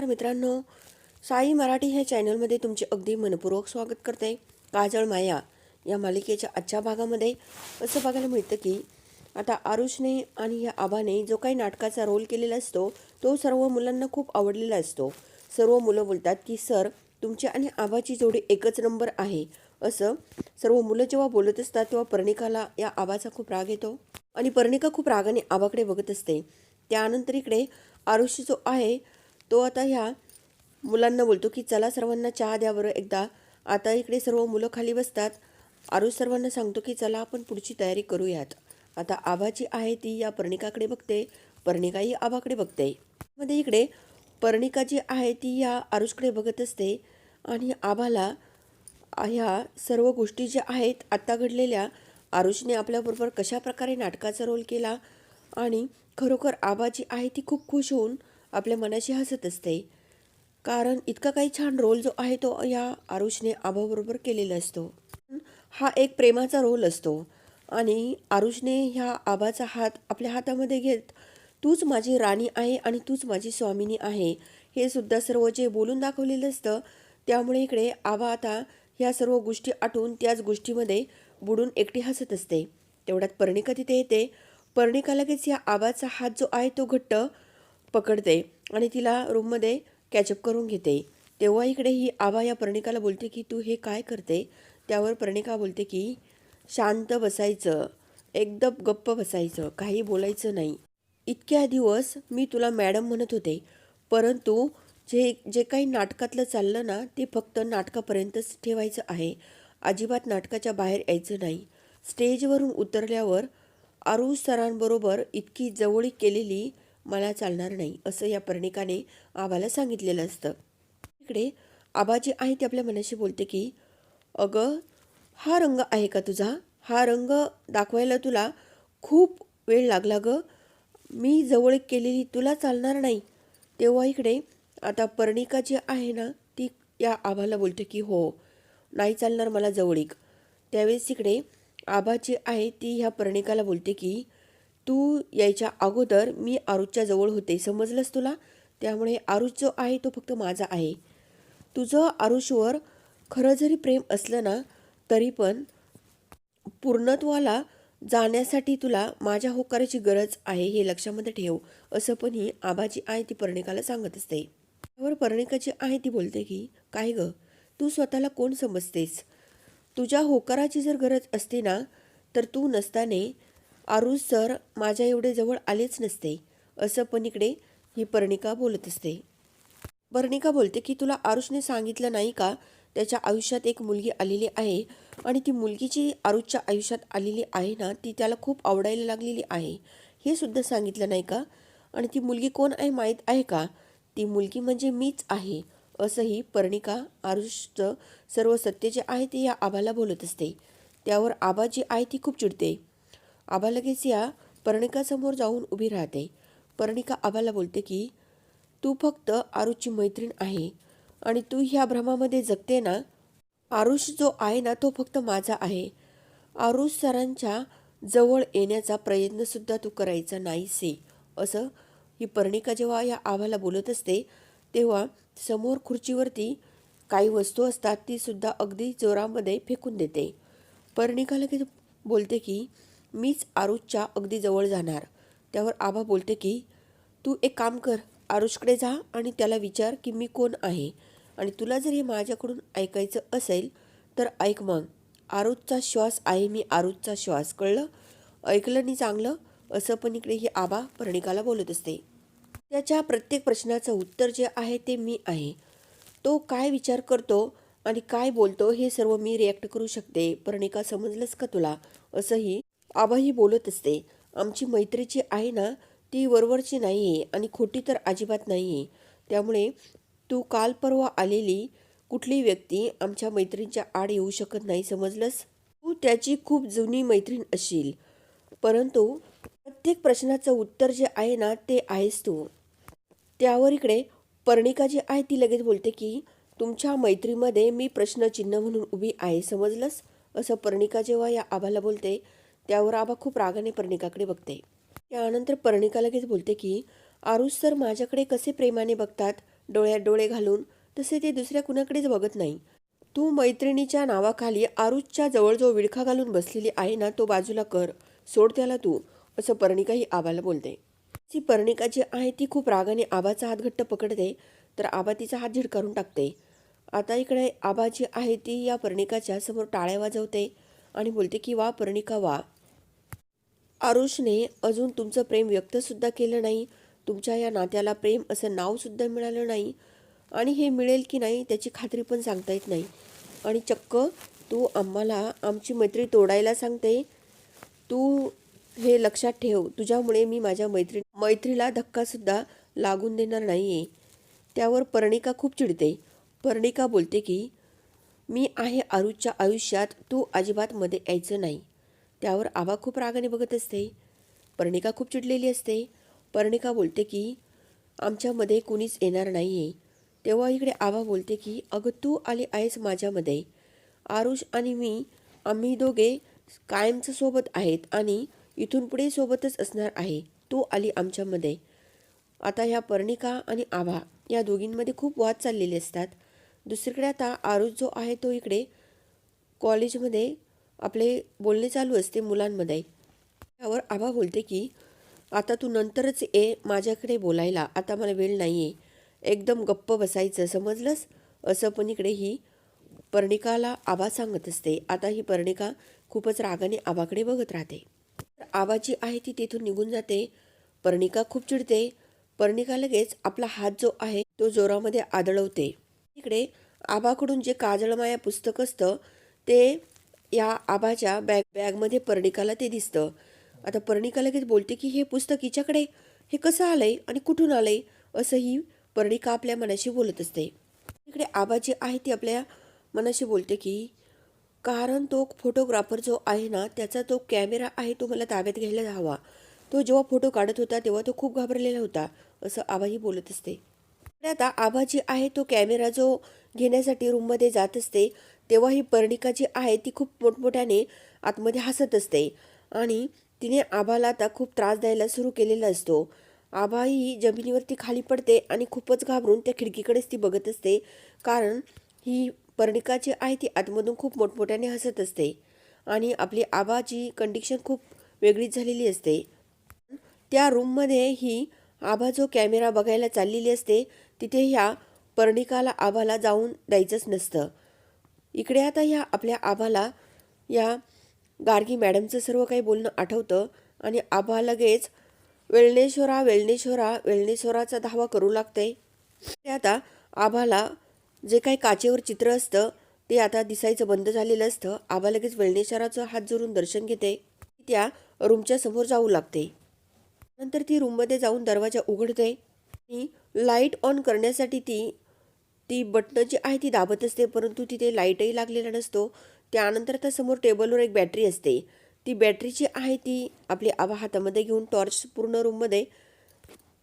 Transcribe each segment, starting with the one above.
नमस्कार मित्रांनो. साई मराठी ह्या चॅनलमध्ये तुमचे अगदी मनपूर्वक स्वागत करते. काजळ माया या मालिकेच्या आजच्या भागामध्ये असं बघायला मिळतं की आता आरुषने आणि या आबाने जो काही नाटकाचा रोल केलेला असतो तो सर्व मुलांना खूप आवडलेला असतो. सर्व मुलं बोलतात की सर तुमची आणि आबाची जोडी एकच नंबर आहे. असं सर्व मुलं जेव्हा बोलत असतात तेव्हा पर्णिकाला या आबाचा खूप राग येतो. आणि पर्णिका खूप रागाने आबाकडे बघत असते. त्यानंतर इकडे आरुषी जो आहे तो आता ह्या मुलांना बोलतो की चला सर्वांना चहा द्या बरं एकदा. आता इकडे सर्व मुलं खाली बसतात. आरुष सर्वांना सांगतो की चला आपण पुढची तयारी करूयात. आता आबाची आहे ती या पर्णिकाकडे बघते. पर्णिकाही आबाकडे बघते. मध्ये इकडे पर्णिका जी आहे ती या आरुषकडे बघत असते. आणि आबाला ह्या सर्व गोष्टी ज्या आहेत आत्ता घडलेल्या आरुषने आपल्याबरोबर कशा प्रकारे नाटकाचा रोल केला आणि खरोखर आबा जी आहे ती खूप खुश होऊन आपल्या मनाशी हसत असते. कारण इतका काही छान रोल जो आहे तो या आरुषने आभाबरोबर केलेला असतो. हा एक प्रेमाचा रोल असतो. आणि आरुषने ह्या आबाचा हात आपल्या हातामध्ये घेत तूच माझी राणी आहे आणि तूच माझी स्वामिनी आहे. हे सुद्धा सर्व जे बोलून दाखवलेलं असतं त्यामुळे इकडे आबा आता ह्या सर्व गोष्टी आठवून त्याच गोष्टीमध्ये बुडून एकटी हसत असते. तेवढ्यात पर्णिका तिथे येते. पर्णिका लगेच या आबाचा हात जो आहे तो घट्ट पकडते आणि तिला रूममध्ये कॅचअप करून घेते. तेव्हा इकडे ही आबा या प्रणिकाला बोलते की तू हे काय करते? त्यावर प्रणिका बोलते की शांत बसायचं. एकदम गप्प बसायचं. काही बोलायचं नाही. इतक्या दिवस मी तुला मॅडम म्हणत होते. परंतु जे जे काही नाटकातलं चाललं ना ते फक्त नाटकापर्यंतच ठेवायचं आहे. अजिबात नाटकाच्या बाहेर यायचं नाही. स्टेजवरून उतरल्यावर आरुष सरांबरोबर इतकी जवळीक केलेली मला चालणार नाही असं या पर्णिकाने आबाला सांगितलेलं असतं. इकडे आबा जे आहे ते आपल्या मनाशी बोलते की अगं हा रंग आहे का तुझा? हा रंग दाखवायला तुला खूप वेळ लागला गं. मी जवळ केलेली तुला चालणार नाही. तेव्हा इकडे आता पर्णिका जी आहे ना ती या आबाला बोलते की हो नाही चालणार मला जवळीक. त्यावेळेस इकडे आबा जी आहे ती ह्या पर्णिकाला बोलते की तू यायच्या अगोदर मी आरुषच्या जवळ होते. समजलंस तुला? त्यामुळे आरुष जो आहे तो फक्त माझा आहे. तुझं आरुषवर खरं जरी प्रेम असलं ना तरी पण पूर्णत्वाला जाण्यासाठी तुला माझ्या होकाराची गरज आहे हे लक्षामध्ये ठेव. असं पण ही आबाजी आहे ती पर्णिकाला सांगत असते. त्यावर पर्णिकाची आहे ती बोलते की काय गं? तू स्वतःला कोण समजतेस? तुझ्या होकाराची जर गरज असते ना तर तू नसताने आरुष सर माझ्या एवढे जवळ आलेच नसते. असं पण इकडे ही पर्णिका बोलत असते. पर्णिका बोलते की तुला आरुषने सांगितलं नाही का? त्याच्या आयुष्यात एक मुलगी आलेली आहे आणि ती मुलगी जी आरुषच्या आयुष्यात आलेली आहे ना ती त्याला खूप आवडायला लागलेली आहे. हे सुद्धा सांगितलं नाही का? आणि ती मुलगी कोण आहे माहीत आहे का? ती मुलगी म्हणजे मीच आहे. असंही पर्णिका आरुषचं सर्व सत्य जे आहे ते या आबाला बोलत असते. त्यावर आबा जी आहे ती खूप चिडते. आबा लगेच या. पर्णिकासमोर जाऊन उभी राहते. पर्णिका आबाला बोलते की तू फक्त आरुषची मैत्रीण आहे आणि तू ह्या भ्रमामध्ये जगते ना? आरुष जो आहे ना तो फक्त माझा आहे. आरुष सरांच्या जवळ येण्याचा प्रयत्नसुद्धा तू करायचा नाहीसे. असं ही पर्णिका जेव्हा या आबाला बोलत असते तेव्हा समोर खुर्चीवरती काही वस्तू असतात तीसुद्धा अगदी जोरामध्ये फेकून देते. पर्णिका लगेच बोलते की मीच आरुषच्या अगदी जवळ जाणार. त्यावर आबा बोलते की तू एक काम कर आरुषकडे जा आणि त्याला विचार की मी कोण आहे. आणि तुला जर हे माझ्याकडून ऐकायचं असेल तर ऐक मग. आरुषचा श्वास आहे मी आरुषचा श्वास. कळलं? ऐकलं नाही चांगलं? असं पण इकडे ही आबा पर्णिकाला बोलत असते. त्याच्या प्रत्येक प्रश्नाचं उत्तर जे आहे ते मी आहे. तो काय विचार करतो आणि काय बोलतो हे सर्व मी रिॲक्ट करू शकते. पर्णिका समजलंच का तुला? असंही आबाही बोलत असते आमची मैत्री जी आहे ना ती वरवरची नाही आहे आणि खोटी तर अजिबात नाही आहे त्यामुळे तू काल परवा आलेली कुठली व्यक्ती आमच्या मैत्रींच्या आड येऊ शकत नाही समजलंस? तू त्याची खूप जुनी मैत्रीण असशील परंतु प्रत्येक प्रश्नाचं उत्तर जे आहे ना ते आहेस तू. त्यावर इकडे पर्णिका जी आहे ती लगेच बोलते की तुमच्या मैत्रीमध्ये मी प्रश्नचिन्ह म्हणून उभी आहे समजलंस? असं पर्णिका जेव्हा या आबाला बोलते त्यावर आबा खूप रागाने पर्णिकाकडे बघते. त्यानंतर पर्णिका लगेच बोलते की आरुष सर माझ्याकडे कसे प्रेमाने बघतात डोळ्यात डोळे घालून तसे ते दुसऱ्या कुणाकडेच बघत नाही. तू मैत्रिणीच्या नावाखाली आरुषच्या जवळजवळ विळखा घालून बसलेली आहे ना तो बाजूला कर. सोड त्याला तू असं पर्णिका ही आबाला बोलते. ती पर्णिका जी आहे ती खूप रागाने आबाचा हात घट्ट पकडते तर आबा तिचा हात झिडकारून टाकते. आता इकडे आबा जी आहे ती या पर्णिकाच्या समोर टाळ्या वाजवते आणि बोलते की वा पर्णिका वा. आरुषने अजून तुमचं प्रेम व्यक्तसुद्धा केलं नाही. तुमच्या या नात्याला प्रेम असं नावसुद्धा मिळालं नाही. आणि हे मिळेल की नाही त्याची खात्री पण सांगता येत नाही. आणि चक्क तू आम्हाला आमची मैत्री तोडायला सांगते. तू हे लक्षात ठेव तुझ्यामुळे मी माझ्या मैत्री मैत्रीला धक्कासुद्धा लागून देणार नाही आहे त्यावर पर्णिका खूप चिडते. पर्णिका बोलते की मी आहे आरुषच्या आयुष्यात तू अजिबात मध्ये यायचं नाही. त्यावर आबा खूप रागाने बघत असते. पर्णिका खूप चिडलेली असते. पर्णिका बोलते की आमच्यामध्ये कुणीच येणार नाही आहे तेव्हा इकडे आबा बोलते की अगं तू आली आहेस माझ्यामध्ये. आरुष आणि मी आम्ही दोघे कायमचं सोबत आहेत आणि इथून पुढे सोबतच असणार आहे. तू आली आमच्यामध्ये. आता ह्या पर्णिका आणि आभा या दोघींमध्ये खूप वाद चाललेले असतात. दुसरीकडे आता आरुष जो आहे तो इकडे कॉलेजमध्ये आपले बोलणे चालू असते मुलांमध्ये. त्यावर आभा बोलते की आता तू नंतरच ये माझ्याकडे बोलायला. आता मला वेळ नाही आहे एकदम गप्प बसायचं समजलंस? असं पण इकडे ही पर्णिकाला आबा सांगत असते. आता ही पर्णिका खूपच रागाने आबाकडे बघत राहते. तर आबा जी आहे ती तिथून निघून जाते. पर्णिका खूप चिडते. पर्णिका लगेच आपला हात जो आहे तो जोरामध्ये आदळवते. इकडे आबाकडून जे काजळमाया पुस्तक असतं ते या आबाच्या बॅग बॅगमध्ये पर्णिकाला ते दिसतं. आता पर्णिका लगेच बोलते की हे पुस्तक हिच्याकडे? हे कसं आलंय आणि कुठून आलंय? असंही पर्णिका आपल्या मनाशी बोलत असते. इकडे आबा जी आहे ती आपल्या मनाशी बोलते की कारण तो फोटोग्राफर जो आहे ना त्याचा तो कॅमेरा आहे तो मला ताब्यात घ्यायला हवा. तो जेव्हा फोटो काढत होता तेव्हा तो खूप घाबरलेला होता असं आबाही बोलत असते. आता आबा जी आहे तो कॅमेरा जो घेण्यासाठी रूममध्ये जात असते तेव्हा ही पर्णिका जी आहे ती खूप मोठमोठ्याने आतमध्ये हसत असते. आणि तिने आबाला आता खूप त्रास द्यायला सुरू केलेला असतो. आभा ही जमिनीवरती खाली पडते आणि खूपच घाबरून त्या खिडकीकडेच ती बघत असते. कारण ही पर्णिका जी आहे ती आतमधून खूप मोठमोठ्याने हसत असते. आणि आपली आबाची कंडिशन खूप वेगळीच झालेली असते. त्या रूममध्ये ही आभा जो कॅमेरा बघायला चाललेली असते तिथे ह्या पर्णिकाला आभाला जाऊन द्यायचंच नसतं. इकडे आता ह्या आपल्या आभाला या गार्गी मॅडमचं सर्व काही बोलणं आठवतं आणि आभा लगेच वेळणेश्वरा वेळणेश्वरा वेळणेश्वराचा धावा करू लागते ते आता आभाला जे काही काचेवर चित्र असतं ते आता दिसायचं बंद झालेलं असतं. आभा लगेच वेळणेश्वराचं हात जोडून दर्शन घेते. त्या रूमच्या समोर जाऊ लागते. नंतर ती रूममध्ये जाऊन दरवाजा उघडते. आणि लाइट ऑन करण्यासाठी ती ती बटणं जी आहे ती दाबत असते परंतु तिथे लाईटही लागलेला नसतो. त्यानंतर त्या समोर टेबलवर एक बॅटरी असते. ती बॅटरी जी आहे ती आपली आबा हातामध्ये घेऊन टॉर्च पूर्ण रूममध्ये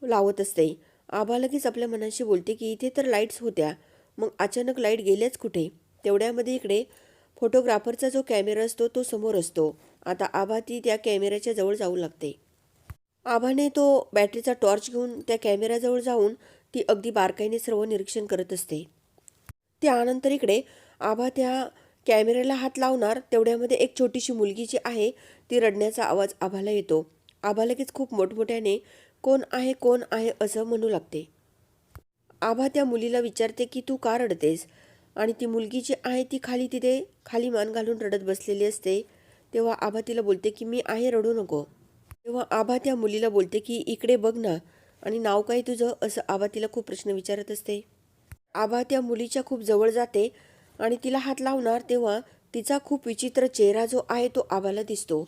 लावत असते. आबा लगेच आपल्या मनाशी बोलते की इथे तर लाईट्स होत्या. मग अचानक लाइट गेल्याच कुठे? तेवढ्यामध्ये इकडे फोटोग्राफरचा जो कॅमेरा असतो तो समोर असतो. आता आभा ती त्या कॅमेऱ्याच्या जवळ जाऊ लागते. आभाने तो बॅटरीचा टॉर्च घेऊन त्या कॅमेऱ्याजवळ जाऊन ती अगदी बारकाईने सर्व निरीक्षण करत असते. त्यानंतर इकडे आभा त्या कॅमेऱ्याला हात लावणार तेवढ्यामध्ये एक छोटीशी मुलगी जी आहे ती रडण्याचा आवाज आभाला येतो. आभा लगेच खूप मोठमोठ्याने कोण आहे कोण आहे? असं म्हणू लागते. आभा त्या मुलीला विचारते की तू का रडतेस? आणि ती मुलगी जी आहे ती खाली तिथे खाली मान घालून रडत बसलेली असते. तेव्हा आभा तिला बोलते की मी आहे रडू नको. तेव्हा आभा त्या मुलीला बोलते की इकडे बघ ना आणि नाव काय तुझं? असं आभा तिला खूप प्रश्न विचारत असते. आभा त्या मुलीच्या खूप जवळ जाते आणि तिला हात लावणार तेव्हा तिचा खूप विचित्र चेहरा जो आहे तो आभाला दिसतो.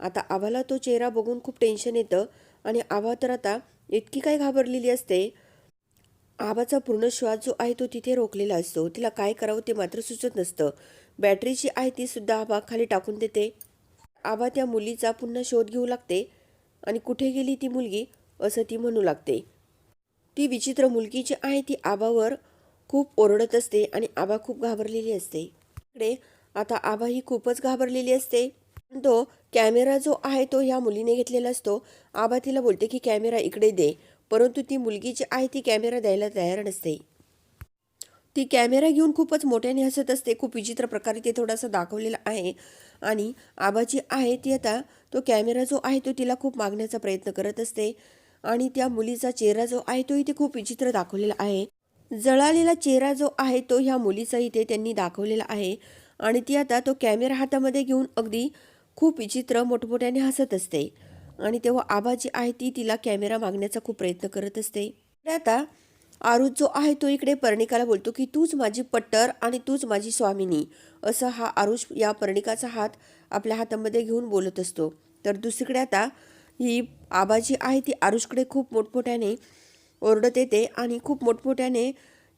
आता आभाला तो चेहरा बघून खूप टेन्शन येतं आणि आभा तर आता इतकी काय घाबरलेली असते. आबाचा पूर्ण श्वास जो आहे तो तिथे रोखलेला असतो. तिला काय करावं ते मात्र सुचत नसतं. बॅटरीची आहे ती सुद्धा आबा खाली टाकून देते. आबा त्या मुलीचा पुन्हा शोध घेऊ लागते आणि कुठे गेली ती मुलगी? असं ती म्हणू लागते. ती विचित्र मुलगी जी आहे ती आबावर खूप ओरडत असते आणि आबा खूप घाबरलेली असते. इकडे आता आबा ही खूपच घाबरलेली असते. तो कॅमेरा जो आहे तो ह्या मुलीने घेतलेला असतो. आबा तिला बोलते की कॅमेरा इकडे दे. परंतु ती मुलगी जी आहे ती कॅमेरा द्यायला तयार नसते. ती कॅमेरा घेऊन खूपच मोठ्याने हसत असते. खूप विचित्र प्रकारे ते थोडासा दाखवलेलं आहे. आणि आबाजी आहे ती आता तो कॅमेरा जो आहे तो तिला खूप मागण्याचा प्रयत्न करत असते. आणि त्या मुलीचा चेहरा जो आहे तो इथे खूप विचित्र दाखवलेला आहे. जळालेला चेहरा जो आहे तो ह्या मुलीचा इथे त्यांनी दाखवलेला आहे. आणि ती आता तो कॅमेरा हातामध्ये घेऊन अगदी खूप विचित्र मोठमोठ्याने हसत असते. आणि तेव्हा आबा जी आहे ती तिला कॅमेरा मागण्याचा खूप प्रयत्न करत असते. तर आता आरुज जो आहे तो इकडे पर्णिकाला बोलतो की तूच माझी पट्टर आणि तूच माझी स्वामिनी असं हा आरुष या पर्णिकाचा हात आपल्या हातामध्ये घेऊन बोलत असतो. तर दुसरीकडे आता ही आबाजी आहे ती आरुषकडे खूप मोठमोठ्याने ओरडत येते आणि खूप मोठमोठ्याने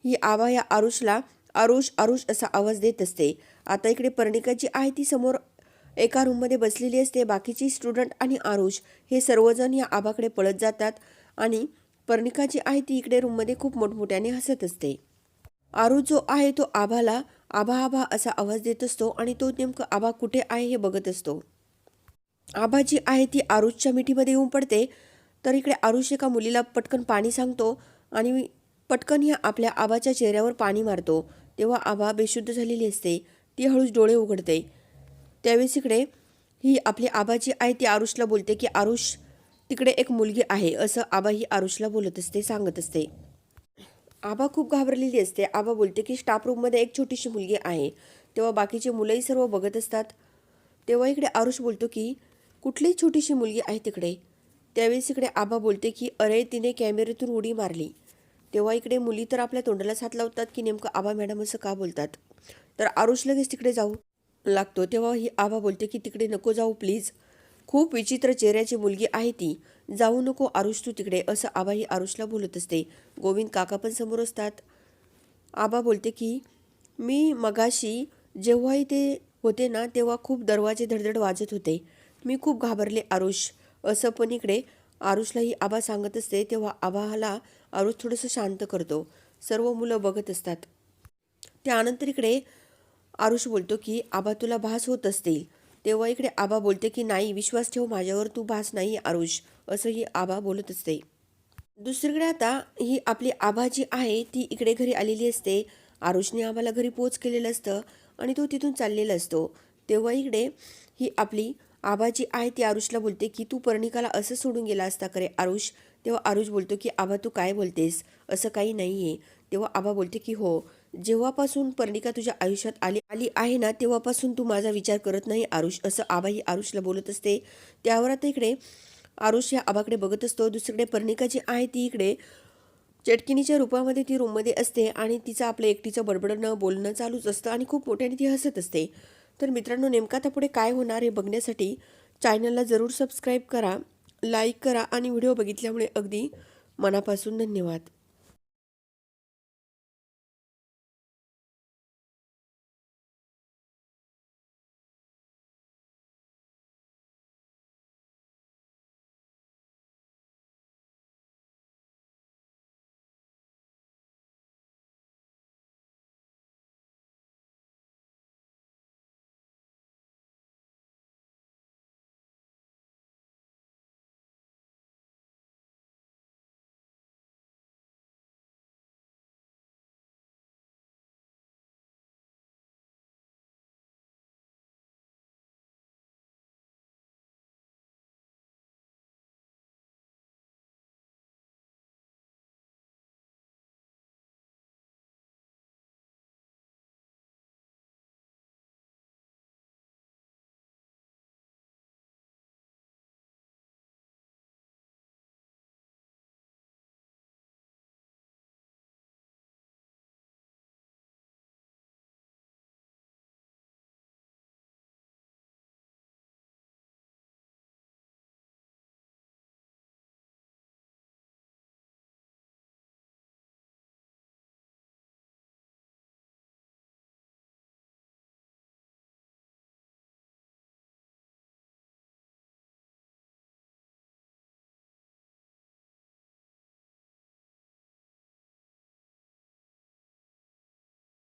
ही आबा या आरुषला आरुष आरुष असा आवाज देत असते. आता इकडे पर्णिका जी आहे ती समोर एका रूममध्ये बसलेली असते. बाकीची स्टुडंट आणि आरुष हे सर्वजण या आबाकडे पळत जातात आणि पर्णिका जी आहे ती इकडे रूममध्ये खूप मोठमोठ्याने हसत असते. आरुष जो आहे तो आभाला आभा आभा असा आवाज देत असतो आणि तो नेमकं आभा कुठे आहे हे बघत असतो. आबा जी आहे ती आरुषच्या मिठीमध्ये येऊन पडते. तर इकडे आरुष एका मुलीला पटकन पाणी सांगतो आणि पटकन ह्या आपल्या आबाच्या चेहऱ्यावर पाणी मारतो. तेव्हा आबा बेशुद्ध झालेली असते. ती हळूच डोळे उघडते. त्यावेळेस इकडे ही आपली आबा जी आहे ती आरुषला बोलते की आरुष तिकडे एक मुलगी आहे. असं आबा ही आरुषला बोलत असते सांगत असते. आबा खूप घाबरलेली असते. आबा बोलते की स्टाफ रूममध्ये एक छोटीशी मुलगी आहे. तेव्हा बाकीचे मुलंही सर्व बघत असतात. तेव्हा इकडे आरुष बोलतो की कुठली छोटीशी मुलगी आहे तिकडे. त्यावेळेस इकडे आबा बोलते की अरे तिने कॅमेऱ्यातून उडी मारली. तेव्हा इकडे मुली तर आपल्या तोंडाला साथ लावतात की नेमकं आबा मॅडम असं का बोलतात. तर आरुष लगेच तिकडे जाऊ लागतो. तेव्हा ही आबा बोलते की तिकडे नको जाऊ प्लीज. खूप विचित्र चेहऱ्याची मुलगी आहे ती. जाऊ नको आरुष तू तिकडे. असं आबा ही आरुषला बोलत असते. गोविंद काका पण समोर असतात. आबा बोलते की मी मगाशी जेव्हाही ते होते ना तेव्हा खूप दरवाजे धडधड वाजत होते. मी खूप घाबरले आरुष. असं पण इकडे. आरुषलाही आबा सांगत असते तेव्हा आबाला आरुष थोडंसं शांत करतो. सर्व मुलं बघत असतात. त्यानंतर इकडे आरुष बोलतो की आबा तुला भास होत असतील. तेव्हा इकडे आबा बोलते की नाही विश्वास ठेव माझ्यावर तू भास नाही आरुष. असंही आबा बोलत असते. दुसरीकडे आता ही आपली आभा जी आहे ती इकडे घरी आलेली असते. आरुषने आम्हाला घरी पोच केलेलं असतं आणि तो तिथून चाललेला असतो. तेव्हा इकडे ही आपली आबा जी आहे ती आरुषला बोलते की तू पर्णिकाला असं सोडून गेला असता करे आरुष? तेव्हा आरुष बोलतो की आबा तू काय बोलतेस? असं काही नाही आहे तेव्हा आबा बोलते की हो जेव्हापासून पर्णिका तुझ्या आयुष्यात आली आली आहे ना तेव्हापासून तू माझा विचार करत नाही आरुष असं आबा ही आरुषला बोलत असते. त्यावर आता इकडे आरुष या आबाकडे बघत असतो. दुसरीकडे पर्णिका जी आहे ती इकडे चटकिनीच्या रूपामध्ये ती रूममध्ये असते आणि तिचं आपलं एकटीचं बडबडणं बोलणं चालूच असतं आणि खूप मोठ्याने ती हसत असते. तर मित्रांनो नेमका आता पुढे काय होणार हे बघण्यासाठी चॅनलला जरूर सबस्क्राईब करा लाईक करा आणि व्हिडिओ बघितल्यामुळे अगदी मनापासून धन्यवाद.